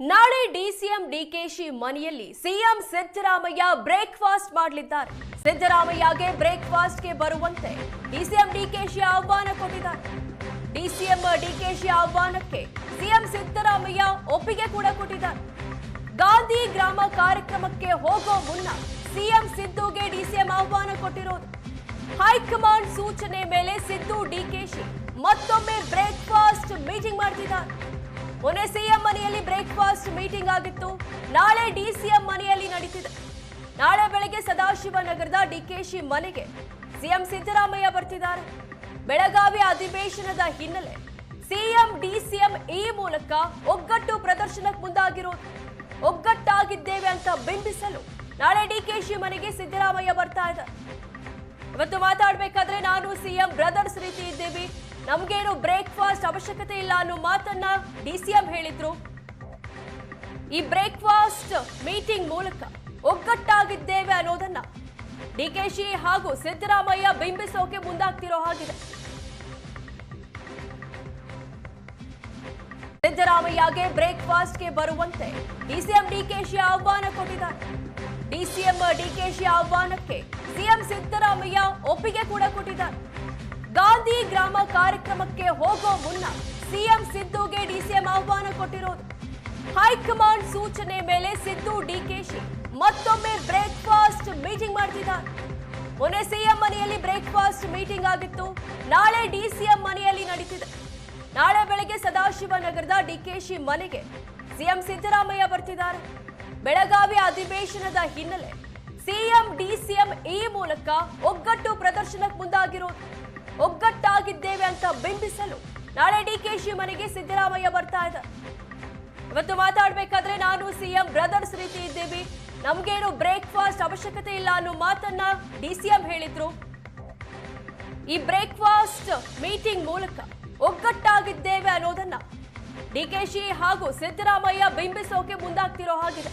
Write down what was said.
ನಾಳೆ ಡಿಸಿಎಂ ಡಿಕೆಶಿ ಮನೆಯಲ್ಲಿ CM Siddaramaiah breakfast ಮಾಡಲಿದ್ದಾರೆ. ಸಿದ್ದರಾಮಯ್ಯಗೆ ಬ್ರೇಕ್ಫಾಸ್ಟ್ಗೆ ಬರುವಂತೆ ಡಿಸಿಎಂ ಡಿಕೆಶಿ ಆಹ್ವಾನ ಕೊಟ್ಟಿದ್ದಾರೆ. ಡಿಸಿಎಂ ಡಿಕೆಶಿ ಆಹ್ವಾನಕ್ಕೆ ಸಿಎಂ ಸಿದ್ದರಾಮಯ್ಯ ಒಪ್ಪಿಗೆ ಕೂಡ ಕೊಟ್ಟಿದ್ದಾರೆ. ಗಾಂಧಿ ಗ್ರಾಮ ಕಾರ್ಯಕ್ರಮಕ್ಕೆ ಹೋಗೋ ಮುನ್ನ ಸಿಎಂ ಸಿದ್ದುಗೆ ಡಿಸಿಎಂ ಆಹ್ವಾನ ಕೊಟ್ಟಿರೋದು ಹೈಕಮಾಂಡ್ ಸೂಚನೆ ಮೇಲೆ ಸಿದ್ದು ಡಿಕೆಶಿ ಮತ್ತೊಮ್ಮೆ ಬ್ರೇಕ್ಫಾಸ್ಟ್ ಮೀಟಿಂಗ್ ಮಾಡ್ತಿದ್ದಾರೆ. ಮೊನ್ನೆ ಸಿಎಂ ಮನೆಯಲ್ಲಿ ಬ್ರೇಕ್ಫಾಸ್ಟ್ ಮೀಟಿಂಗ್ ಆಗಿತ್ತು. ನಾಳೆ ಡಿಸಿಎಂ ಮನೆಯಲ್ಲಿ ನಡೀತಿದೆ. ನಾಳೆ ಬೆಳಗ್ಗೆ ಸದಾಶಿವನಗರದ ಡಿಕೆಶಿ ಮನೆಗೆ ಸಿಎಂ ಸಿದ್ದರಾಮಯ್ಯ ಬರ್ತಿದ್ದಾರೆ. ಬೆಳಗಾವಿ ಅಧಿವೇಶನದ ಹಿನ್ನೆಲೆ ಸಿಎಂ ಡಿಸಿಎಂ ಈ ಮೂಲಕ ಒಗ್ಗಟ್ಟು ಪ್ರದರ್ಶನಕ್ಕೆ ಮುಂದಾಗಿರೋದು. ಒಗ್ಗಟ್ಟಾಗಿದ್ದೇವೆ ಅಂತ ಬಿಂಬಿಸಲು ನಾಳೆ ಡಿಕೆಶಿ ಮನೆಗೆ ಸಿದ್ದರಾಮಯ್ಯ ಬರ್ತಾ ಇದ್ದಾರೆ. ಇವತ್ತು ಮಾತಾಡಬೇಕಾದ್ರೆ ನಾನು ಸಿಎಂ ಬ್ರದರ್ಸ್ ರೀತಿ ಇದ್ದೇವೆ. ನಮ್ಗೇನು ಬ್ರೇಕ್ಫಾಸ್ಟ್ ಅವಶ್ಯಕತೆ ಇಲ್ಲ ಅನ್ನೋ ಮಾತನ್ನ ಡಿಸಿಎಂ ಹೇಳಿದ್ರು. ಈ ಬ್ರೇಕ್ಫಾಸ್ಟ್ ಮೀಟಿಂಗ್ ಮೂಲಕ ಒಗ್ಗಟ್ಟಾಗಿದ್ದೇವೆ ಅನ್ನೋದನ್ನ ಡಿಕೆಶಿ ಹಾಗೂ ಸಿದ್ದರಾಮಯ್ಯ ಬಿಂಬಿಸೋಕೆ ಮುಂದಾಗ್ತಿರೋ ಹಾಗಿದೆ. ಸಿದ್ದರಾಮಯ್ಯಗೆ ಬ್ರೇಕ್ಫಾಸ್ಟ್ಗೆ ಬರುವಂತೆ ಡಿಸಿಎಂ ಡಿಕೆಶಿ ಆಹ್ವಾನ ಕೊಟ್ಟಿದ್ದಾರೆ. ಡಿಸಿಎಂ ಡಿಕೆಶಿ ಆಹ್ವಾನಕ್ಕೆ ಸಿಎಂ ಸಿದ್ದರಾಮಯ್ಯ ಒಪ್ಪಿಗೆ ಕೂಡ ಕೊಟ್ಟಿದ್ದಾರೆ. ಗಾಂಧಿ ಗ್ರಾಮ ಕಾರ್ಯಕ್ರಮಕ್ಕೆ ಹೋಗೋ ಮುನ್ನ ಸಿಎಂ ಸಿದ್ದುಗೆ ಡಿಸಿಎಂ ಆಹ್ವಾನ ಕೊಟ್ಟಿರೋದು ಹೈಕಮಾಂಡ್ ಸೂಚನೆ ಮೇಲೆ ಸಿದ್ದು ಡಿಕೆಶಿ ಮತ್ತೊಮ್ಮೆ ಬ್ರೇಕ್ಫಾಸ್ಟ್ ಮೀಟಿಂಗ್ ಮಾಡ್ತಿದ್ದಾರೆ. ಮೊನ್ನೆ ಸಿಎಂ ಮನೆಯಲ್ಲಿ ಬ್ರೇಕ್ಫಾಸ್ಟ್ ಮೀಟಿಂಗ್ ಆಗಿತ್ತು. ನಾಳೆ ಡಿಸಿಎಂ ಮನೆಯಲ್ಲಿ ನಡೀತಿದೆ. ನಾಳೆ ಬೆಳಗ್ಗೆ ಸದಾಶಿವನಗರದ ಡಿಕೆಶಿ ಮನೆಗೆ ಸಿಎಂ ಸಿದ್ದರಾಮಯ್ಯ ಬರ್ತಿದ್ದಾರೆ. ಬೆಳಗಾವಿ ಅಧಿವೇಶನದ ಹಿನ್ನೆಲೆ ಸಿಎಂ ಡಿಸಿಎಂ ಈ ಮೂಲಕ ಒಗ್ಗಟ್ಟು ಪ್ರದರ್ಶನಕ್ಕೆ ಮುಂದಾಗಿರೋದು. ಒಗ್ಗಟ್ಟಾಗಿದ್ದೇವೆ ಅಂತ ಬಿಂಬಿಸಲು ನಾಳೆ ಡಿಕೆಶಿ ಮನೆಗೆ ಸಿದ್ದರಾಮಯ್ಯ ಬರ್ತಾ ಇದ್ದಾರೆ. ಇವತ್ತು ಮಾತಾಡ್ಬೇಕಾದ್ರೆ ನಾನು ಸಿಎಂ ಬ್ರದರ್ಸ್ ರೀತಿ ಇದ್ದೀವಿ. ನಮ್ಗೇನು ಬ್ರೇಕ್ಫಾಸ್ಟ್ ಅವಶ್ಯಕತೆ ಇಲ್ಲ ಅನ್ನೋ ಮಾತನ್ನ ಡಿಸಿಎಂ ಹೇಳಿದ್ರು. ಈ ಬ್ರೇಕ್ಫಾಸ್ಟ್ ಮೀಟಿಂಗ್ ಮೂಲಕ ಒಗ್ಗಟ್ಟಾಗಿದ್ದೇವೆ ಅನ್ನೋದನ್ನ ಡಿಕೆಶಿ ಹಾಗೂ ಸಿದ್ದರಾಮಯ್ಯ ಬಿಂಬಿಸೋಕೆ ಮುಂದಾಗ್ತಿರೋ ಹಾಗಿದೆ.